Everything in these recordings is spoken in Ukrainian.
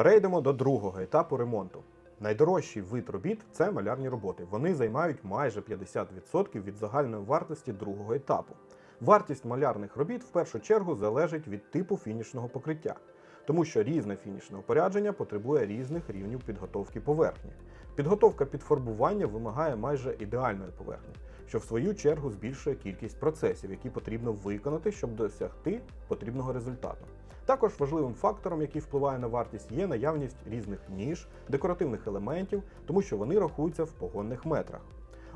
Перейдемо до другого етапу ремонту. Найдорожчий вид робіт це малярні роботи. Вони займають майже 50% від загальної вартості другого етапу. Вартість малярних робіт в першу чергу залежить від типу фінішного покриття, тому що різне фінішне опорядження потребує різних рівнів підготовки поверхні. Підготовка під фарбування вимагає майже ідеальної поверхні, що в свою чергу збільшує кількість процесів, які потрібно виконати, щоб досягти потрібного результату. Також важливим фактором, який впливає на вартість, є наявність різних ніж, декоративних елементів, тому що вони рахуються в погонних метрах.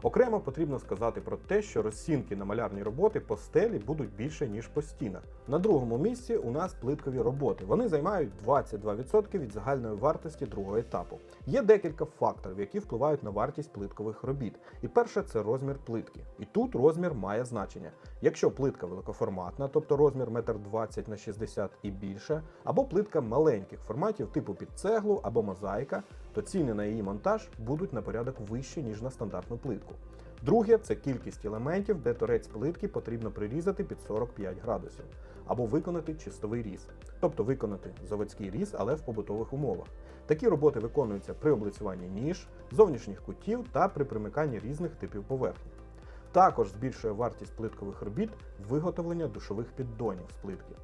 Окремо потрібно сказати про те, що розцінки на малярні роботи по стелі будуть більше, ніж по стінах. На другому місці у нас плиткові роботи. Вони займають 22% від загальної вартості другого етапу. Є декілька факторів, які впливають на вартість плиткових робіт. І перше це розмір плитки. І тут розмір має значення. Якщо плитка великоформатна, тобто розмір 1,20 на 60 і більше, або плитка маленьких форматів типу під цеглу або мозаїка, то ціни на її монтаж будуть на порядок вищі, ніж на стандартну плитку. Друге це кількість елементів, де торець плитки потрібно прирізати під 45 градусів, або виконати чистовий різ, тобто виконати заводський різ, але в побутових умовах. Такі роботи виконуються при облицюванні ніж, зовнішніх кутів та при примиканні різних типів поверхні. Також збільшує вартість плиткових робіт виготовлення душових піддонів з плитки,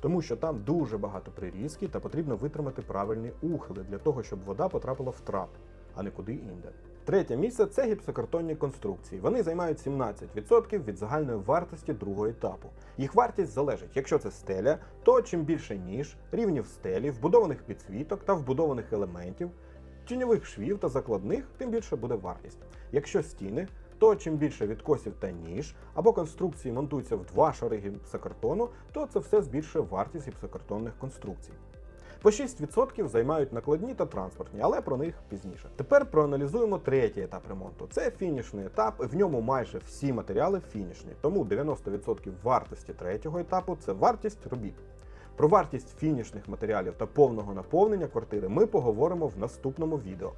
тому що там дуже багато прирізки та потрібно витримати правильні ухили для того, щоб вода потрапила в трап, а не куди інде. Третє місце це гіпсокартонні конструкції. Вони займають 17% від загальної вартості другого етапу. Їх вартість залежить, якщо це стеля, то чим більше ніж, рівнів стелі, вбудованих підсвіток та вбудованих елементів, тіньових швів та закладних, тим більше буде вартість. Якщо стіни, то чим більше відкосів та ніж, або конструкції монтуються в два шари гіпсокартону, то це все збільшує вартість гіпсокартонних конструкцій. По 6% займають накладні та транспортні, але про них пізніше. Тепер проаналізуємо третій етап ремонту. Це фінішний етап, в ньому майже всі матеріали фінішні, тому 90% вартості третього етапу це вартість робіт. Про вартість фінішних матеріалів та повного наповнення квартири ми поговоримо в наступному відео.